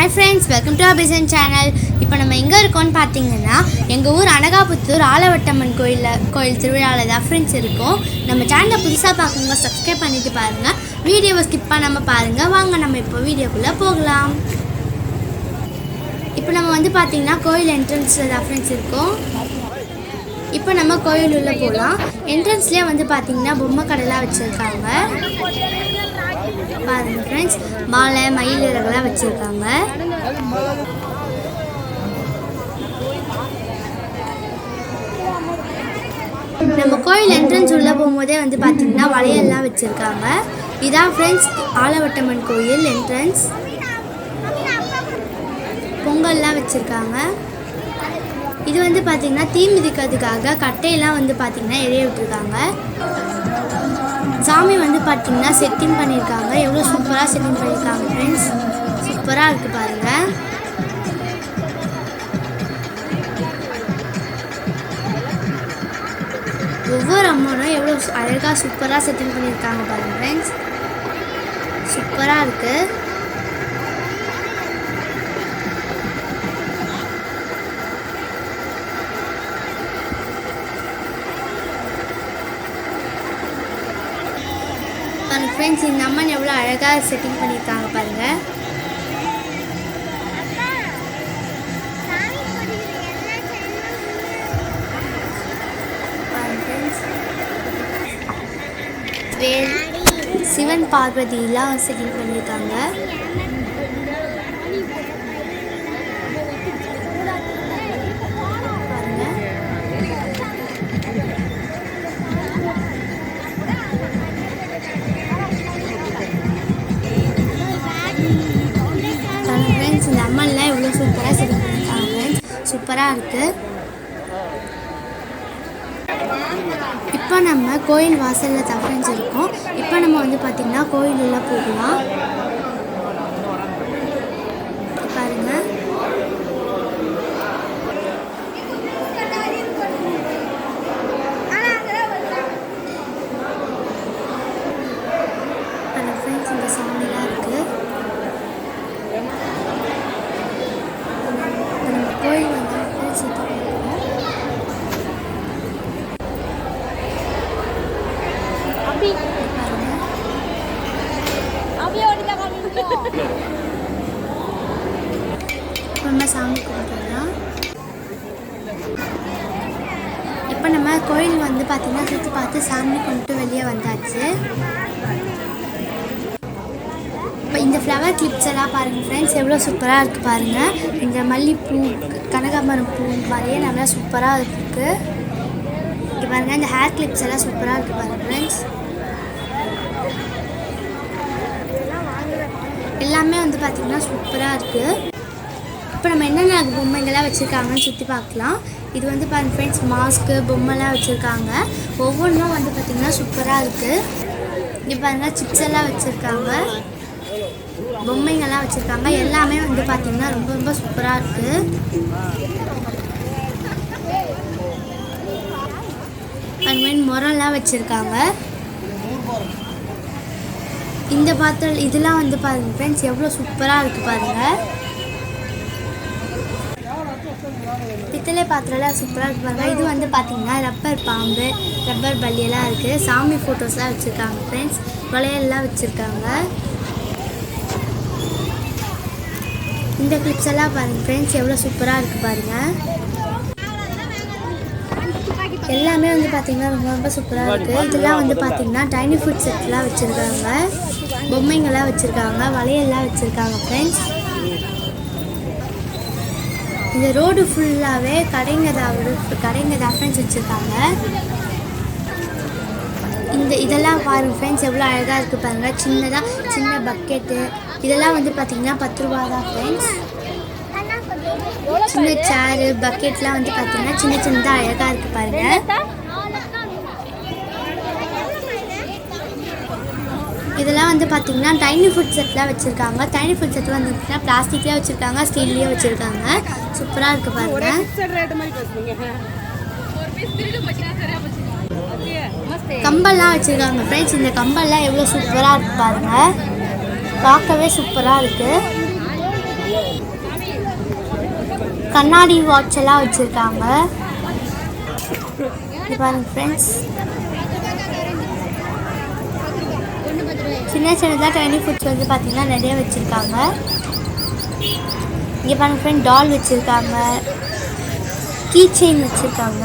Hi friends welcome to Abishan channel இப்போ நம்ம எங்கே இருக்கோம்னு பார்த்தீங்கன்னா எங்கள் ஊர் அனகாபுத்தூர் ஆலவட்டம்மன் கோயிலில் கோயில் திருவிழாவில் தான் ஃப்ரெண்ட்ஸ் இருக்கும். நம்ம சேனலை புதுசாக பார்க்குங்க சப்ஸ்கிரைப் பண்ணிட்டு பாருங்கள் வீடியோவை ஸ்கிப் பண்ணாமல் பாருங்கள் வாங்க நம்ம இப்போ வீடியோக்குள்ளே போகலாம். இப்போ நம்ம வந்து பார்த்தீங்கன்னா கோயில் என்ட்ரன்ஸில் தான் ஃப்ரெண்ட்ஸ் இருக்கும். இப்போ நம்ம கோயில் உள்ள போகலாம் என்ட்ரன்ஸ்லேயே வந்து பார்த்தீங்கன்னா பொம்மை கடைலாம் வச்சுருக்காங்க. பாருங்க ஃப்ரெண்ட்ஸ் மாலை மயில் இறகுலாம் வச்சுருக்காங்க. நம்ம கோயில் என்ட்ரன்ஸ் உள்ளே போகும்போதே வந்து பார்த்தீங்கன்னா வளையல்லாம் வச்சுருக்காங்க. இதான் ஃப்ரெண்ட்ஸ் ஆலவட்டம்மன் கோயில் என்ட்ரன்ஸ் பொங்கல்லாம் வச்சுருக்காங்க. இது வந்து பார்த்தீங்கன்னா தீ மிதிக்கிறதுக்காக கட்டையெல்லாம் வந்து பார்த்தீங்கன்னா எரிய விட்டுருக்காங்க. சாமி வந்து பார்த்தீங்கன்னா செட்டிங் பண்ணியிருக்காங்க எவ்வளோ சூப்பராக செட்டிங் பண்ணியிருக்காங்க ஃப்ரெண்ட்ஸ் சூப்பராக இருக்குது பாருங்கள் ஒவ்வொரு அம்மனும் எவ்வளோ அழகாக சூப்பராக செட்டிங் பண்ணியிருக்காங்க பாருங்கள் ஃப்ரெண்ட்ஸ் சூப்பராக இருக்குது பாருங்க ஃப்ரெண்ட்ஸ் இந்த அம்மன் எவ்வளோ அழகாக செட்டிங் பண்ணியிருக்காங்க பாருங்க பாருங்க friends. வேல் சிவன் பார்வதிலாம் செட்டிங் பண்ணியிருக்காங்க சூப்பராக இருக்குது இப்போ நம்ம கோயில் வாசலில் தான் இப்போ நம்ம வந்து பார்த்திங்கன்னா கோயிலில் போகலாம் பாருங்க பாருங்க ஃப்ரெண்ட்ஸ் இந்த சாமிலாம் இருக்குது இப்போ நம்ம கோயில் வந்து ஃப்ரெண்ட்ஸ் சுற்றி பார்க்கணும் பாருங்க நம்ம சாமி கும்பிட்டுருந்தோம் இப்போ நம்ம கோயில் வந்து பார்த்தீங்கன்னா சுற்றி பார்த்து சாமி கும்பிட்டு வெளியே வந்தாச்சு. இப்போ இந்த ஃப்ளவர் கிளிப்ஸ் எல்லாம் பாருங்கள் ஃப்ரெண்ட்ஸ் எவ்வளோ சூப்பராக இருக்குது பாருங்கள் இந்த மல்லிப்பூ கனகாம்பரம் பூ மாதிரியே நல்லா சூப்பராக இருக்குது இங்கே பாருங்கள் இந்த ஹேர் கிளிப்ஸ் எல்லாம் சூப்பராக இருக்குது பாருங்கள் ஃப்ரெண்ட்ஸ் எல்லாமே வந்து பார்த்திங்கன்னா சூப்பராக இருக்குது இப்போ நம்ம என்னென்ன பொம்மைங்கள்லாம் வச்சுருக்காங்கன்னு சுற்றி பார்க்கலாம். இது வந்து பாருங்க ஃப்ரெண்ட்ஸ் மாஸ்க்கு பொம்மைலாம் வச்சுருக்காங்க. ஒவ்வொன்றும் வந்து பார்த்திங்கன்னா சூப்பராக இருக்குது இங்கே பாருங்கள் சிப்ஸ் எல்லாம் வச்சுருக்காங்க. பொம்மைங்கள்லாம் வச்சுருக்காங்க. எல்லாமே வந்து பார்த்திங்கன்னா ரொம்ப ரொம்ப சூப்பராக இருக்குது அண்ட் முரம்லாம் வச்சுருக்காங்க. இந்த பாத்திரம் இதெல்லாம் வந்து பாருங்க ஃப்ரெண்ட்ஸ் எவ்வளோ சூப்பராக இருக்குது பாருங்கள் பித்தளை பாத்திரம்லாம் சூப்பராக இருக்கு பாருங்க. இது வந்து பார்த்தீங்கன்னா ரப்பர் பாம்பு ரப்பர் பள்ளியெல்லாம் இருக்குது சாமி ஃபோட்டோஸ்லாம் வச்சுருக்காங்க ஃப்ரெண்ட்ஸ் வளையல்லாம் வச்சுருக்காங்க. இந்த கிளிப்ஸ் எல்லாம் பாருங்க ஃப்ரெண்ட்ஸ் எவ்வளோ சூப்பராக இருக்குது பாருங்கள் எல்லாமே வந்து பார்த்தீங்கன்னா ரொம்ப ரொம்ப சூப்பராக இருக்குது இதெல்லாம் வந்து பார்த்தீங்கன்னா டைனி ஃபுட் செட்லாம் வச்சுருக்காங்க. பொம்மைங்கள்லாம் வச்சுருக்காங்க வளையல்லாம் வச்சுருக்காங்க ஃப்ரெண்ட்ஸ் இந்த ரோடு ஃபுல்லாகவே கடைங்க தான் கடைங்க தான் ஃப்ரெண்ட்ஸ் வச்சுருக்காங்க. இந்த இதெல்லாம் பாருங்க ஃப்ரெண்ட்ஸ் எவ்வளோ அழகாக இருக்குது பாருங்கள் சின்னதாக சின்ன பக்கெட்டு இதெல்லாம் வந்து பார்த்திங்கன்னா பத்து ரூபா தான் ஃப்ரெண்ட்ஸ் சின்ன சேரு பக்கெட்லாம் வந்து பார்த்திங்கன்னா சின்ன சின்னதாக அழகாக இருக்குது பாருங்கள் இதெல்லாம் வந்து பார்த்தீங்கன்னா டைனி ஃபுட் செட்லாம் வச்சுருக்காங்க. டைனி ஃபுட் செட் வந்து பார்த்தீங்கன்னா பிளாஸ்டிக்லேயே வச்சுருக்காங்க ஸ்டீல்லேயே வச்சுருக்காங்க. சூப்பராக இருக்குது பாருங்கள் கம்பல்லாம் வச்சுருக்காங்க ஃப்ரெண்ட்ஸ் இந்த கம்பல்லாம் எவ்வளோ சூப்பராக இருக்கு பாருங்க. பார்க்கவே சூப்பராக இருக்குது கண்ணாடி வாட்ச் எல்லாம் வச்சுருக்காங்க. பாருங்க ஃப்ரெண்ட்ஸ் சின்ன சின்னதாக டைனி ஃபுட்ஸ் வந்து பார்த்திங்கன்னா நிறைய வச்சுருக்காங்க. இங்கே பாருங்க ஃப்ரெண்ட் டால் வச்சுருக்காங்க. கீ செயின் வச்சுருக்காங்க.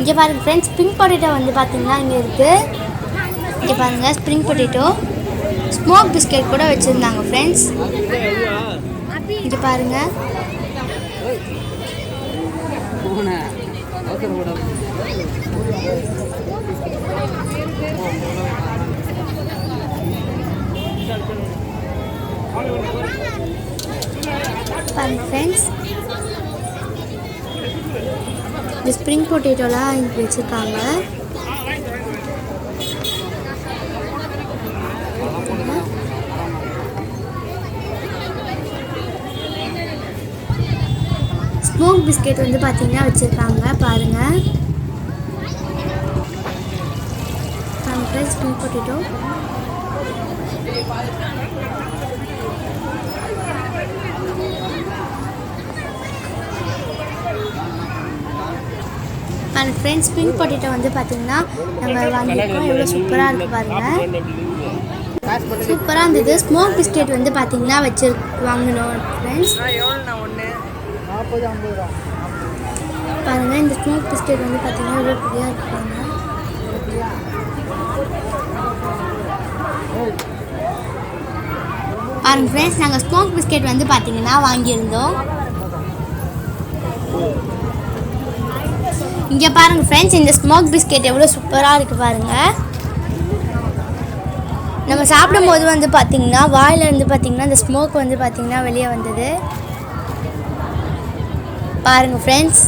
இங்கே பாருங்க ஃப்ரெண்ட்ஸ் ஸ்ப்ரிங் பொட்டேட்டோ வந்து பார்த்திங்கன்னா இங்கே இருக்குது இங்கே பாருங்கள் ஸ்ப்ரிங் பொட்டேட்டோ ஸ்மோக் பிஸ்கெட் கூட வச்சுருந்தாங்க ஃப்ரெண்ட்ஸ் பாருங்கள் பாருங்க. ஃப்ரெண்ட்ஸ் இந்த ஸ்ப்ரிங் பொட்டேட்டோலாம் இங்கே வச்சுருக்காங்க. ஸ்மோக் பிஸ்கெட் வந்து பார்த்திங்கன்னா வச்சுருக்காங்க பாருங்கள் பாருங்க spring potato and friends spring potato வந்து பார்த்தீங்கன்னா நம்ம வாங்கியிருக்கோம். எவ்வளோ சூப்பராக இருக்குது பாருங்கள் சூப்பராக இருந்தது. ஸ்மோக் பிஸ்கெட் வந்து பார்த்தீங்கன்னா வச்சு வாங்கினோம் ஃப்ரெண்ட்ஸ் நாற்பது ஐம்பது ரூபா பாருங்க இந்த ஸ்மோக் பிஸ்கெட் வந்து பார்த்தீங்கன்னா எவ்வளோ பெரியாக இருப்பாங்க பாருங்க ஃப்ரெண்ட்ஸ் நாங்கள் ஸ்மோக் பிஸ்கெட் வந்து பார்த்தீங்கன்னா வாங்கியிருந்தோம். இங்கே பாருங்க ஃப்ரெண்ட்ஸ் இந்த ஸ்மோக் பிஸ்கெட் எவ்வளோ சூப்பராக இருக்குது பாருங்க. நம்ம சாப்பிடும்போது வந்து பார்த்தீங்கன்னா வாயிலேருந்து பார்த்தீங்கன்னா இந்த ஸ்மோக் வந்து பார்த்தீங்கன்னா வெளியே வந்தது. பாருங்க ஃப்ரெண்ட்ஸ்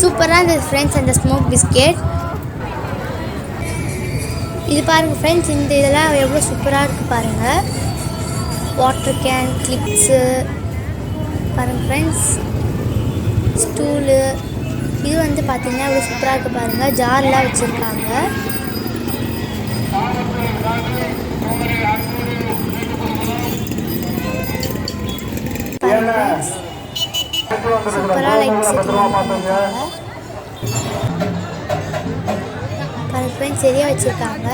சூப்பராக இருந்தது ஃப்ரெண்ட்ஸ் அந்த ஸ்மோக் பிஸ்கெட் இது பாருங்க ஃப்ரெண்ட்ஸ் இந்த இதெல்லாம் எவ்வளோ சூப்பராக இருக்குது பாருங்க. வாட்டர் கேன் கிளிப்ஸு பாருங்க ஃப்ரெண்ட்ஸ் ஸ்டூலு இது வந்து பார்த்தீங்கன்னா எவ்வளோ சூப்பராக இருக்குது பாருங்க. ஜார்லாம் வச்சுருக்காங்க. சூப்பராக லைட் செட்டிங் பண்ணியிருக்காங்க. சரியாக வச்சுருக்காங்க.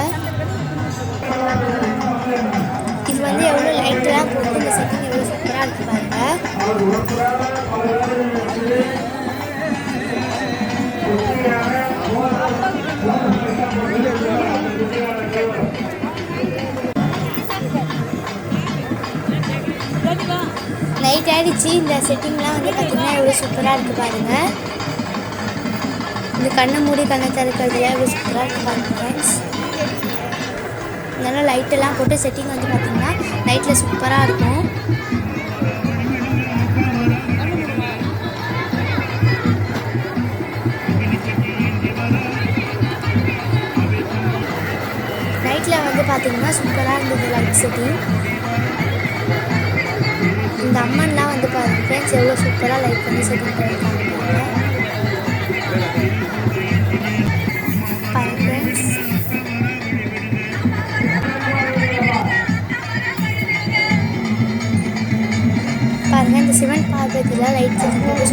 இது வந்து எவ்வளோ லைட்லாம் போட்டு இந்த செட்டிங் எவ்வளோ சூப்பராக இருக்கு பாருங்க. நைட் இந்த செட்டிங்லாம் வந்து பார்த்தீங்கன்னா எவ்வளோ சூப்பராக இருக்குது பாருங்க. இந்த கண்ணை மூடி கண்ணை திறக்கிறதுல எவ்வளோ சூப்பராக இருக்குது பாருங்கள் ஃப்ரெண்ட்ஸ் இதெல்லாம் லைட்டெல்லாம் போட்டு செட்டிங் வந்து பார்த்தீங்கன்னா நைட்டில் சூப்பராக இருக்கும். நைட்டில் வந்து பார்த்தீங்கன்னா சூப்பராக இருந்தது லைட் செட்டிங் இந்த அம்மன்லாம் வந்து பாருங்க ஃப்ரெண்ட்ஸ் எவ்வளோ சூப்பராக லைட் பண்ணி செட்டிங் பண்ணியிருக்காங்க பாருங்க பாருங்க ஃப்ரெண்ட்ஸ் பாருங்க இந்த சிவன் பார்வதியில் லைட் செட்டிங் வந்து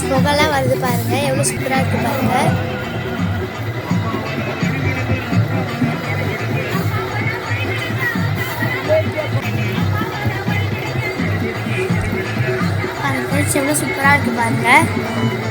சூப்பராக ஃப்ரெண்ட்ஸ் வருது பாருங்க. எவ்வளோ சூப்பராக இருக்குது பாருங்க. பாருங்க ஃப்ரெண்ட்ஸ் எவ்வளோ சூப்பராக இருக்குது பாருங்கள்